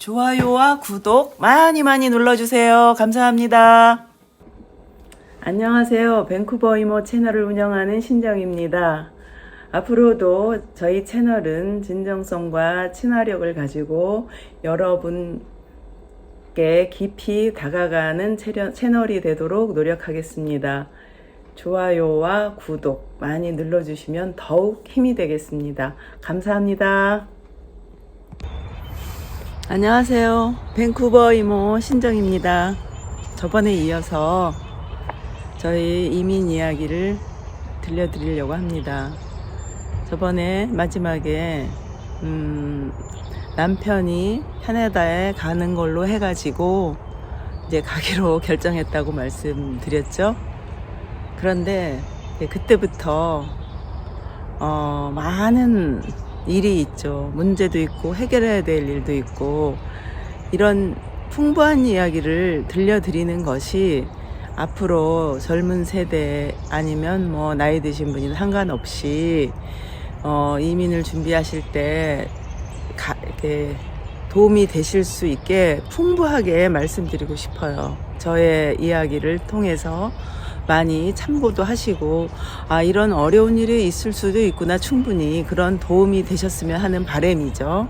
좋아요와 구독 많이 많이 눌러주세요. 감사합니다. 안녕하세요. 밴쿠버 이모 채널을 운영하는 신정입니다. 앞으로도 저희 채널은 진정성과 친화력을 가지고 여러분께 깊이 다가가는 채널이 되도록 노력하겠습니다. 좋아요와 구독 많이 눌러주시면 더욱 힘이 되겠습니다. 감사합니다. 안녕하세요. 밴쿠버 이모 신정입니다. 저번에 이어서 저희 이민 이야기를 들려드리려고 합니다. 저번에 마지막에 음, 남편이 캐나다에 가는 걸로 해가지고 이제 가기로 결정했다고 말씀드렸죠. 그런데 그때부터 어, 많은 일이 있죠. 문제도 있고 해결해야 될 일도 있고 이런 풍부한 이야기를 들려드리는 것이 앞으로 젊은 세대 아니면 뭐 나이 드신 분이 상관없이 어, 이민을 준비하실 때 가, 이렇게 도움이 되실 수 있게 풍부하게 말씀드리고 싶어요. 저의 이야기를 통해서 많이 참고도 하시고 아 이런 어려운 일이 있을 수도 있구나 충분히 그런 도움이 되셨으면 하는 바람이죠.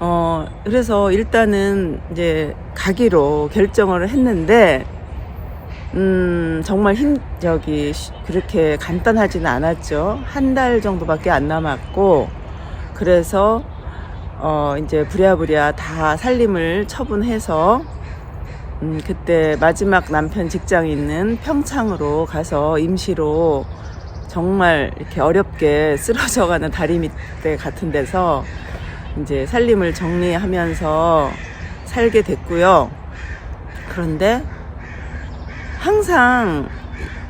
어 그래서 일단은 이제 가기로 결정을 했는데 음 정말 힘 저기 쉬- 그렇게 간단하지는 않았죠. 한 달 정도밖에 안 남았고 그래서 어 이제 부랴부랴 다 살림을 처분해서 음, 그때 마지막 남편 직장 있는 평창으로 가서 임시로 정말 이렇게 어렵게 쓰러져가는 다리 밑에 같은 데서 이제 살림을 정리하면서 살게 됐고요. 그런데 항상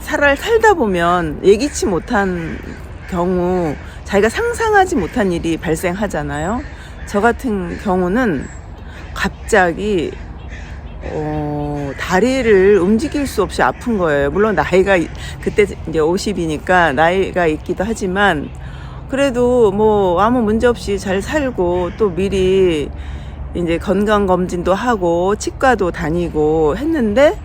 살을 살다 보면 예기치 못한 경우 자기가 상상하지 못한 일이 발생하잖아요. 저 같은 경우는 갑자기 어, 다리를 움직일 수 없이 아픈 거예요. 물론 나이가 이- 그때 이제 50이니까 나이가 있기도 하지만 그래도 뭐 아무 문제 없이 잘 살고 또 미리 이제 건강 검진도 하고 치과도 다니고 했는데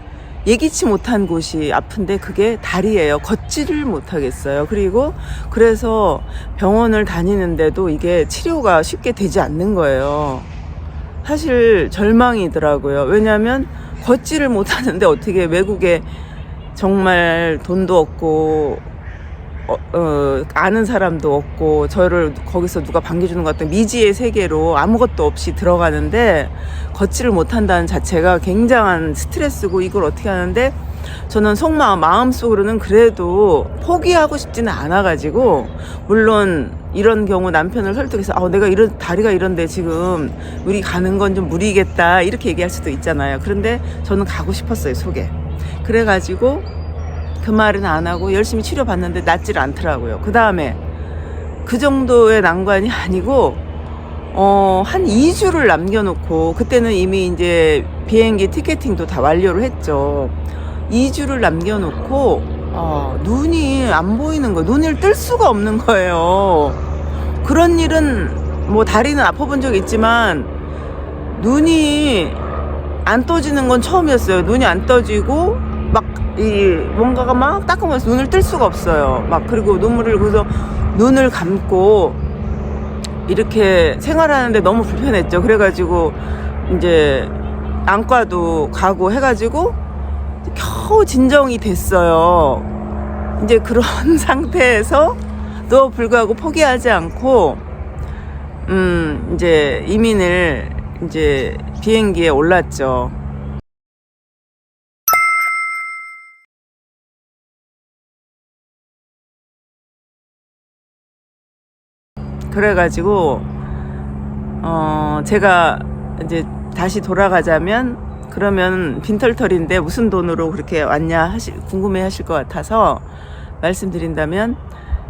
예기치 못한 곳이 아픈데 그게 다리예요. 걷지를 못하겠어요. 그리고 그래서 병원을 다니는데도 이게 치료가 쉽게 되지 않는 거예요. 사실 절망이더라고요. 왜냐하면 걷지를 못하는데 어떻게 외국에 정말 돈도 없고 어, 어, 아는 사람도 없고 저를 거기서 누가 반겨주는 것 같은 미지의 세계로 아무것도 없이 들어가는데 걷지를 못한다는 자체가 굉장한 스트레스고 이걸 어떻게 하는데 저는 속마음 마음속으로는 그래도 포기하고 싶지는 않아 가지고 물론 이런 경우 남편을 설득해서 아 내가 이런 다리가 이런데 지금 우리 가는 건 좀 무리겠다 이렇게 얘기할 수도 있잖아요. 그런데 저는 가고 싶었어요 속에. 그래 가지고 그 말은 안 하고 열심히 치료받는데 낫질 않더라고요. 그 다음에 그 정도의 난관이 아니고 어, 한 2주를 남겨놓고, 그때는 이미 이제 비행기 티켓팅도 다 완료를 했죠. 2주를 남겨놓고, 어, 눈이 안 보이는 거예요. 눈을 뜰 수가 없는 거예요. 그런 일은, 뭐, 다리는 아파본 적 있지만, 눈이 안 떠지는 건 처음이었어요. 눈이 안 떠지고, 막, 이, 뭔가가 막 따끔해서 눈을 뜰 수가 없어요. 막, 그리고 눈물을, 그래서 눈을 감고, 이렇게 생활하는데 너무 불편했죠. 그래가지고 이제 안과도 가고 해가지고 겨우 진정이 됐어요. 이제 그런 상태에서 또 불구하고 포기하지 않고 음 이제 이민을 이제 비행기에 올랐죠. 그래가지고 어 제가 이제 다시 돌아가자면 그러면 빈털털인데 무슨 돈으로 그렇게 왔냐 하시, 궁금해 하실 것 같아서 말씀드린다면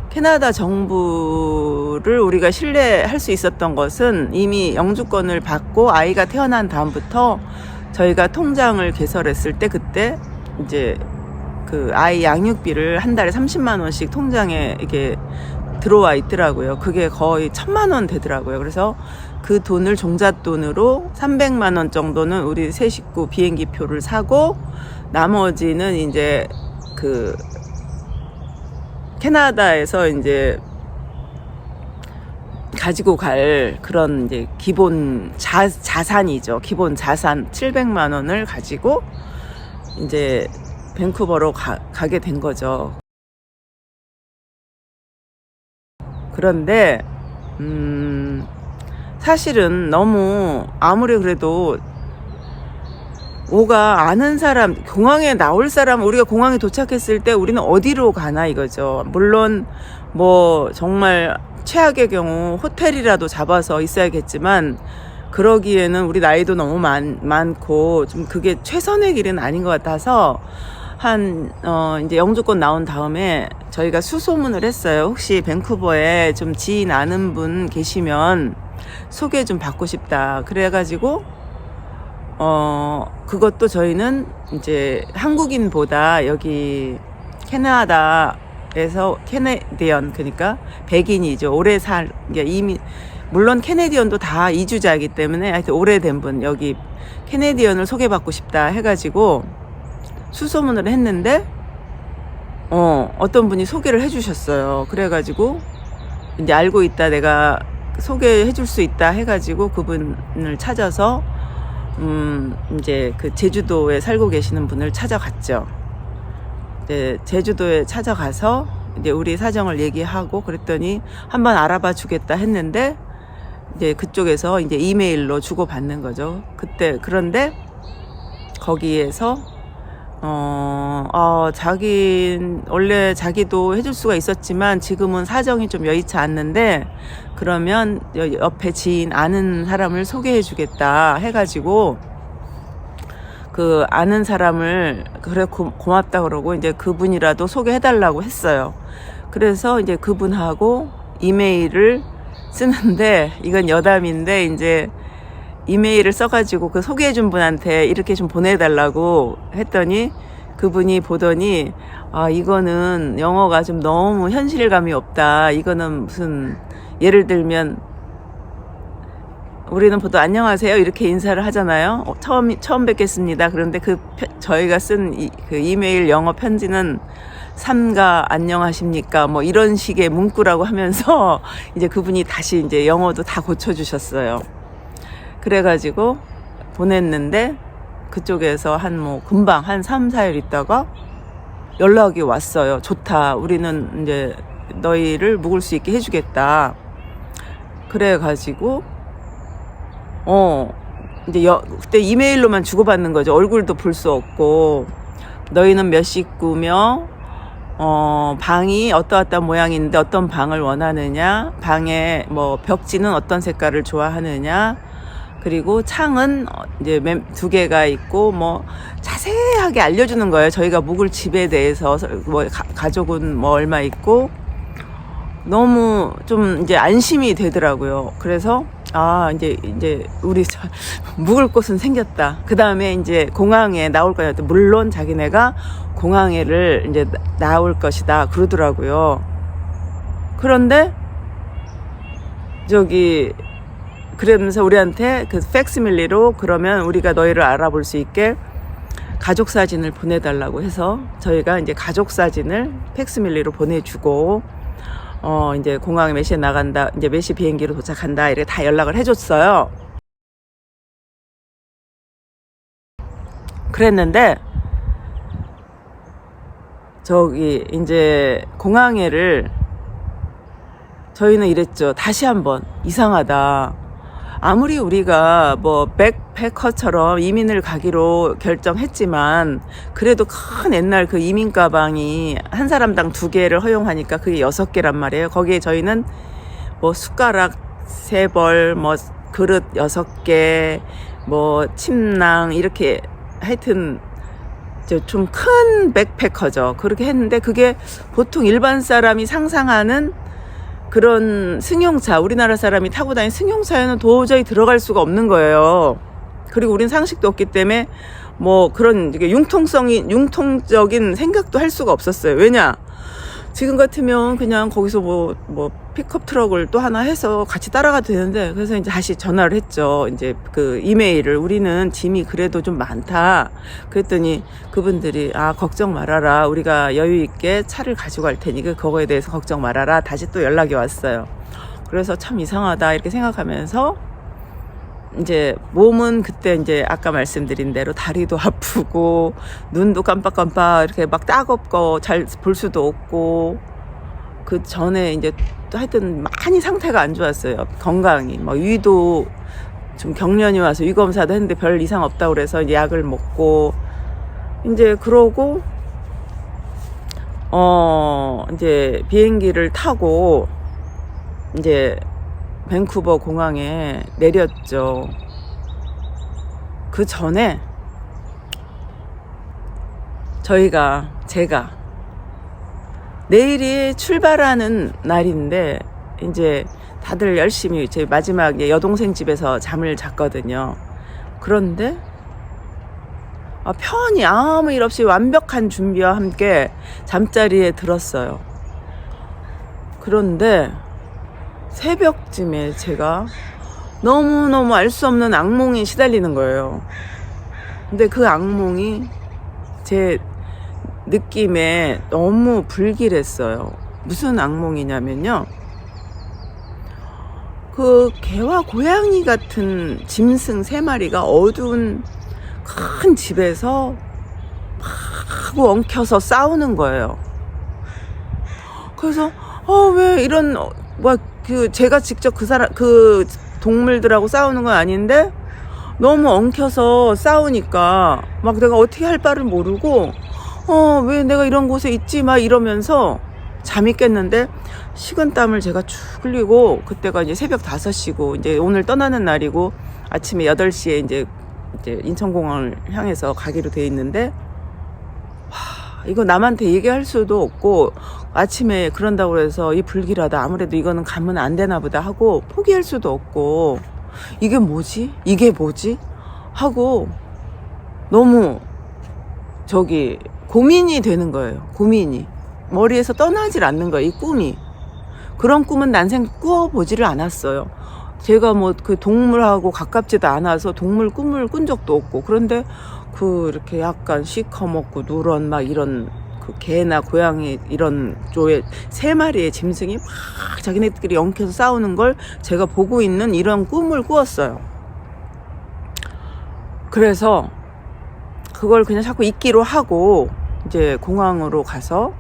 캐나다 정부를 우리가 신뢰할 수 있었던 것은 이미 영주권을 받고 아이가 태어난 다음부터 저희가 통장을 개설했을 때 그때 이제 그 아이 양육비를 한 달에 30만 원씩 통장에 이게 들어와 있더라고요. 그게 거의 천만 원 되더라고요. 그래서 그 돈을 종잣돈으로 300만 원 정도는 우리 세 식구 비행기 표를 사고 나머지는 이제 그 캐나다에서 이제 가지고 갈 그런 이제 기본 자, 자산이죠. 기본 자산 700만 원을 가지고 이제 밴쿠버로 가, 가게 된 거죠. 그런데 음 사실은 너무 아무리 그래도 오가 아는 사람 공항에 나올 사람 우리가 공항에 도착했을 때 우리는 어디로 가나 이거죠. 물론 뭐 정말 최악의 경우 호텔이라도 잡아서 있어야겠지만 그러기에는 우리 나이도 너무 많, 많고 좀 그게 최선의 길은 아닌 것 같아서 한, 어, 이제 영주권 나온 다음에 저희가 수소문을 했어요. 혹시 밴쿠버에 좀 지인 아는 분 계시면 소개 좀 받고 싶다. 그래가지고, 어, 그것도 저희는 이제 한국인보다 여기 캐나다에서 캐네디언, 그러니까 백인이죠. 오래 살, 그러니까 이미, 물론 캐네디언도 다 이주자이기 때문에 하여튼 오래된 분, 여기 캐네디언을 소개받고 싶다 해가지고, 수소문을 했는데 어 어떤 분이 소개를 해주셨어요. 그래가지고 이제 알고 있다 내가 소개해 줄 수 있다 해가지고 그분을 찾아서 음 이제 그 제주도에 살고 계시는 분을 찾아갔죠. 이제 제주도에 찾아가서 이제 우리 사정을 얘기하고 그랬더니 한번 알아봐 주겠다 했는데 이제 그쪽에서 이제 이메일로 주고 받는 거죠. 그때 그런데 거기에서 어, 어, 자기, 원래 자기도 해줄 수가 있었지만 지금은 사정이 좀 여의치 않는데 그러면 여- 옆에 지인 아는 사람을 소개해 주겠다 해가지고 그 아는 사람을 그래 고, 고맙다 그러고 이제 그분이라도 소개해 달라고 했어요. 그래서 이제 그분하고 이메일을 쓰는데 이건 여담인데 이제 이메일을 써가지고 그 소개해준 분한테 이렇게 좀 보내달라고 했더니 그분이 보더니 아 이거는 영어가 좀 너무 현실감이 없다. 이거는 무슨 예를 들면 우리는 보통 안녕하세요 이렇게 인사를 하잖아요. 어, 처음 처음 뵙겠습니다. 그런데 그 편- 저희가 쓴그 이메일 영어 편지는 삼가 안녕하십니까 뭐 이런 식의 문구라고 하면서 이제 그분이 다시 이제 영어도 다 고쳐 주셨어요. 그래가지고 보냈는데 그쪽에서 한 뭐 금방 한 3, 4일 있다가 연락이 왔어요. 좋다. 우리는 이제 너희를 묵을 수 있게 해주겠다. 그래가지고 어 이제 여, 그때 이메일로만 주고받는 거죠. 얼굴도 볼 수 없고 너희는 몇 식구며 어, 방이 어떠어떤 모양인데 어떤 방을 원하느냐, 방에 뭐 벽지는 어떤 색깔을 좋아하느냐, 그리고 창은 어, 이제 맨- 두 개가 있고 뭐 자세하게 알려주는 거예요. 저희가 묵을 집에 대해서 뭐 가, 가족은 뭐 얼마 있고 너무 좀 이제 안심이 되더라고요. 그래서 아 이제 이제 우리 저 묵을 곳은 생겼다. 그 다음에 이제 공항에 나올 거예요. 물론 자기네가 공항에를 이제 나- 나올 것이다 그러더라고요. 그런데 저기 그러면서 우리한테 그 팩스밀리로 그러면 우리가 너희를 알아볼 수 있게 가족 사진을 보내달라고 해서 저희가 이제 가족 사진을 팩스밀리로 보내주고 어 이제 공항에 몇 시에 나간다 이제 몇 시 비행기로 도착한다 이렇게 다 연락을 해줬어요. 그랬는데 저기 이제 공항에를 저희는 이랬죠. 다시 한번 이상하다. 아무리 우리가 뭐 백패커처럼 이민을 가기로 결정했지만 그래도 큰 옛날 그 이민 가방이 한 사람당 두 개를 허용하니까 그게 여섯 개란 말이에요. 거기에 저희는 뭐 숟가락 세 벌, 뭐 그릇 여섯 개, 뭐 침낭 이렇게 하여튼 좀 큰 백패커죠. 그렇게 했는데 그게 보통 일반 사람이 상상하는 그런 승용차, 우리나라 사람이 타고 다니는 승용차에는 도저히 들어갈 수가 없는 거예요. 그리고 우린 상식도 없기 때문에 뭐 그런 융통성이, 융통적인 생각도 할 수가 없었어요. 왜냐? 지금 같으면 그냥 거기서 뭐, 뭐, 픽업 트럭을 또 하나 해서 같이 따라가도 되는데, 그래서 이제 다시 전화를 했죠. 이제 그 이메일을. 우리는 짐이 그래도 좀 많다. 그랬더니 그분들이, 아, 걱정 말아라. 우리가 여유있게 차를 가지고 갈 테니까 그거에 대해서 걱정 말아라. 다시 또 연락이 왔어요. 그래서 참 이상하다. 이렇게 생각하면서, 이제 몸은 그때 이제 아까 말씀드린 대로 다리도 아프고 눈도 깜빡깜빡 이렇게 막 따갑고 잘 볼 수도 없고 그 전에 이제 또 하여튼 많이 상태가 안 좋았어요. 건강이. 막 위도 좀 경련이 와서 위 검사도 했는데 별 이상 없다고 그래서 약을 먹고 이제 그러고 어 이제 비행기를 타고 이제 밴쿠버 공항에 내렸죠. 그 전에 저희가 제가 내일이 출발하는 날인데 이제 다들 열심히 제 마지막에 여동생 집에서 잠을 잤거든요. 그런데 아, 편히 아무 일 없이 완벽한 준비와 함께 잠자리에 들었어요. 그런데 새벽쯤에 제가 너무너무 알 수 없는 악몽이 시달리는 거예요. 근데 그 악몽이 제 느낌에 너무 불길했어요. 무슨 악몽이냐면요. 그 개와 고양이 같은 짐승 세 마리가 어두운 큰 집에서 막 엉켜서 싸우는 거예요. 그래서 어 왜 이런 뭐 그 제가 직접 그 사람 그 동물들하고 싸우는 건 아닌데 너무 엉켜서 싸우니까 막 내가 어떻게 할 바를 모르고 어 왜 내가 이런 곳에 있지? 막 이러면서 잠이 깼는데 식은땀을 제가 쭉 흘리고 그때가 이제 새벽 5시고 이제 오늘 떠나는 날이고 아침에 8시에 이제 이제 인천공항을 향해서 가기로 돼 있는데 하, 이거 남한테 얘기할 수도 없고 아침에 그런다고 해서 이 불길하다. 아무래도 이거는 가면 안 되나 보다 하고 포기할 수도 없고 이게 뭐지? 이게 뭐지? 하고 너무 저기 고민이 되는 거예요. 고민이. 머리에서 떠나질 않는 거예요 이 꿈이. 그런 꿈은 난생 꾸어보지를 않았어요. 제가 뭐 그 동물하고 가깝지도 않아서 동물 꿈을 꾼 적도 없고 그런데 그 이렇게 약간 시커멓고 누런 막 이런 그 개나 고양이 이런 조의 세 마리의 짐승이 막 자기네들끼리 엉켜서 싸우는 걸 제가 보고 있는 이런 꿈을 꾸었어요. 그래서 그걸 그냥 자꾸 잊기로 하고 이제 공항으로 가서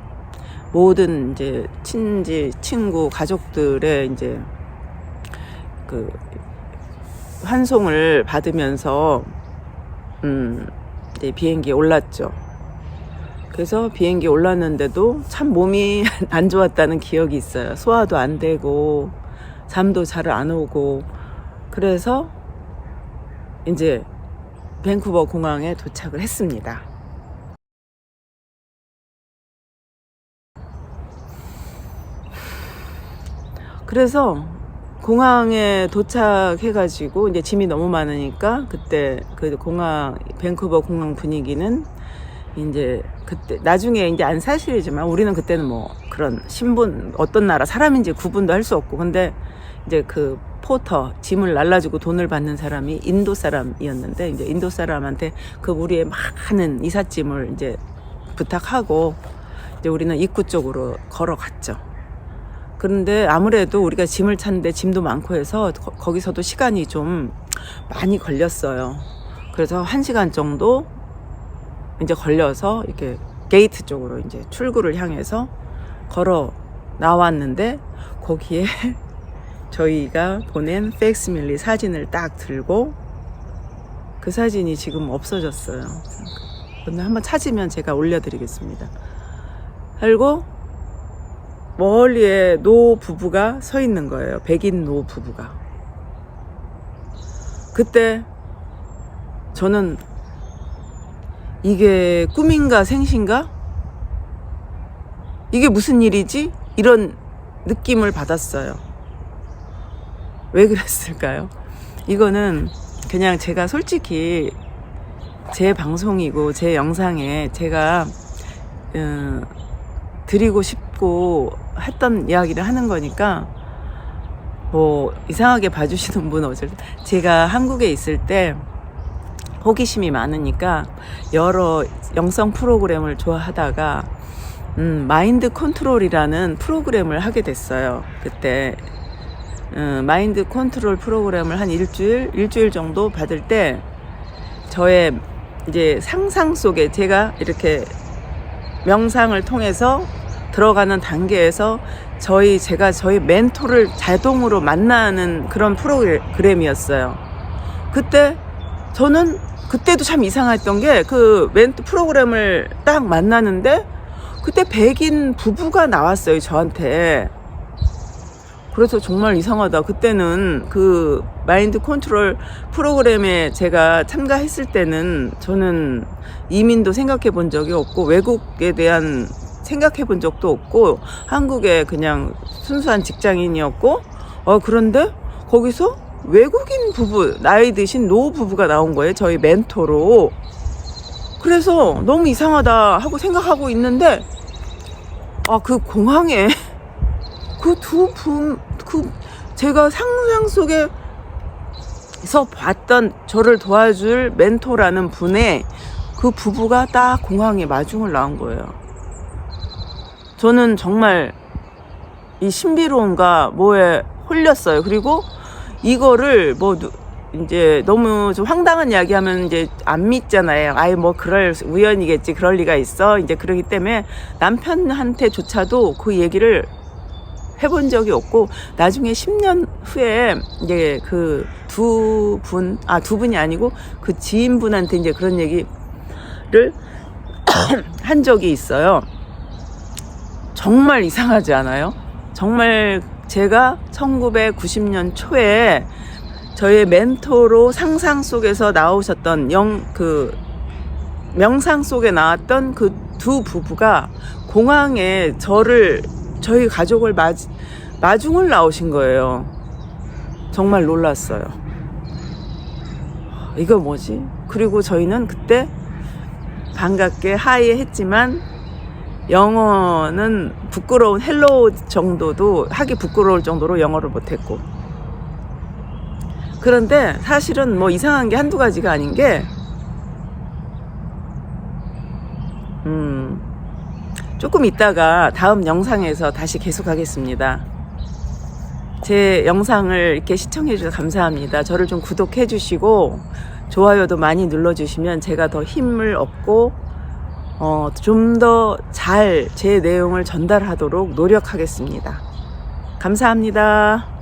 모든 이제 친지 친구 가족들의 이제 그 환송을 받으면서 음 이제 비행기에 올랐죠. 그래서 비행기 올랐는데도 참 몸이 안 좋았다는 기억이 있어요. 소화도 안 되고 잠도 잘 안 오고 그래서 이제 밴쿠버 공항에 도착을 했습니다. 그래서 공항에 도착해가지고 이제 짐이 너무 많으니까 그때 그 공항 밴쿠버 공항 분위기는 이제 그때 나중에 이제 안 사실이지만 우리는 그때는 뭐 그런 신분 어떤 나라 사람인지 구분도 할 수 없고 근데 이제 그 포터 짐을 날라주고 돈을 받는 사람이 인도 사람이었는데 이제 인도 사람한테 그 우리의 많은 이삿짐을 이제 부탁하고 이제 우리는 입구 쪽으로 걸어갔죠. 그런데 아무래도 우리가 짐을 찾는데 짐도 많고 해서 거, 거기서도 시간이 좀 많이 걸렸어요. 그래서 한 시간 정도 이제 걸려서 이렇게 게이트 쪽으로 이제 출구를 향해서 걸어 나왔는데 거기에 저희가 보낸 팩스밀리 사진을 딱 들고 그 사진이 지금 없어졌어요. 오늘 한번 찾으면 제가 올려드리겠습니다. 그리고 멀리에 노 부부가 서 있는 거예요. 백인 노 부부가. 그때 저는 이게 꿈인가 생신가? 이게 무슨 일이지? 이런 느낌을 받았어요. 왜 그랬을까요? 이거는 그냥 제가 솔직히 제 방송이고 제 영상에 제가 어, 드리고 싶고 했던 이야기를 하는 거니까 뭐 이상하게 봐주시는 분 어쩔 제가 한국에 있을 때 호기심이 많으니까 여러 영성 프로그램을 좋아하다가 음, 마인드 컨트롤이라는 프로그램을 하게 됐어요. 그때 음, 마인드 컨트롤 프로그램을 한 일주일 일주일 정도 받을 때 저의 이제 상상 속에 제가 이렇게 명상을 통해서 들어가는 단계에서 저희 제가 저희 멘토를 자동으로 만나는 그런 프로그램이었어요. 그때 저는 그때도 참 이상했던 게 그 멘토 프로그램을 딱 만나는데 그때 백인 부부가 나왔어요 저한테. 그래서 정말 이상하다. 그때는 그 마인드 컨트롤 프로그램에 제가 참가했을 때는 저는 이민도 생각해 본 적이 없고 외국에 대한 생각해 본 적도 없고 한국에 그냥 순수한 직장인이었고 어 그런데 거기서 외국인 부부 나이 드신 노 부부가 나온 거예요. 저희 멘토로. 그래서 너무 이상하다 하고 생각하고 있는데 아 그 공항에 그 두 분, 그 제가 상상 속에서 봤던 저를 도와줄 멘토라는 분의 그 부부가 딱 공항에 마중을 나온 거예요. 저는 정말 이 신비로움과 뭐에 홀렸어요. 그리고 이거를 뭐 누- 이제 너무 좀 황당한 이야기 하면 이제 안 믿잖아요. 아예 뭐 그럴 우연이겠지. 그럴 리가 있어. 이제 그러기 때문에 남편한테조차도 그 얘기를 해본 적이 없고 나중에 10년 후에 이제 그 두 분, 아 두 분이 아니고 그 지인분한테 이제 그런 얘기를 한 적이 있어요. 정말 이상하지 않아요? 정말 제가 1990년 초에 저의 멘토로 상상 속에서 나오셨던 영 그 명상 속에 나왔던 그 두 부부가 공항에 저를 저희 가족을 마, 마중을 나오신 거예요. 정말 놀랐어요. 이거 뭐지? 그리고 저희는 그때 반갑게 하이 했지만 영어는 부끄러운 헬로우 정도도 하기 부끄러울 정도로 영어를 못했고 그런데 사실은 뭐 이상한 게 한두 가지가 아닌 게 음, 조금 있다가 다음 영상에서 다시 계속하겠습니다. 제 영상을 이렇게 시청해 주셔서 감사합니다. 저를 좀 구독해 주시고 좋아요도 많이 눌러 주시면 제가 더 힘을 얻고 어, 좀 더 잘 제 내용을 전달하도록 노력하겠습니다. 감사합니다.